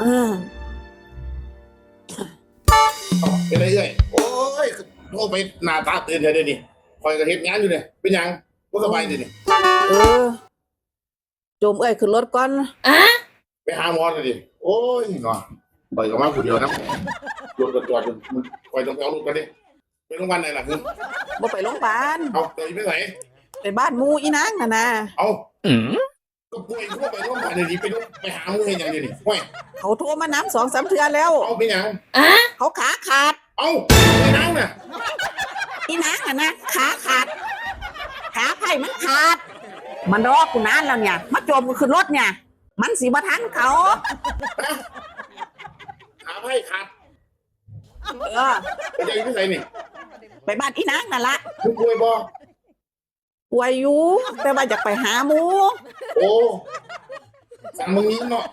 เออเอ้าเป็นไรเอ้ยโอ้ยโทรไปหน้าตาตื่นเลยเดี๋ยวนี้คอยกับเฮ็ดงานอยู่เนี่ยเป็นหยังบ่สบายเดี๋ยวนี้เออโจมเอ้ยขึ้นรถก่อนไปหาหมอเลยดิโอ้ยเนาะปล่อยกับมาผู้เดียวนะรถก็จอดอยู่มึงปล่อยต้องไปเอารถกันดิไปโรงพยาบาลไหนล่ะคือบ่ไปโรงพยาบาลเอาเตยไปไหนไปบ้านหมูอีนางน่ะนะเอาก็ป่วยทั่วไปโรงพยาบาลเดี๋ยวนี้ไปโรงไปหาหมึงเห็นอย่างเดียวนี่ห้วย เขาโทรมาน้ำสองสามเทือแล้ว เอาเป็นหยังเขาขาขาดเอาไปนั่งน่ะอีนางน่ะนะขาขาด ขาไผ่มันขาด มันรอกูนานแล้วเนี่ยมาโจมกูขึ้นรถเนี่ย มันสีมาทันเขาขาไพ่ขาดเออไปใจไม่ใส่นี่ไปบ้านอีนางนั่นละมึงป่วยบ่ป่วยอยู่แต่ว่าอยากไปหาหมูโอ้สั่งมึงนี้เนาะ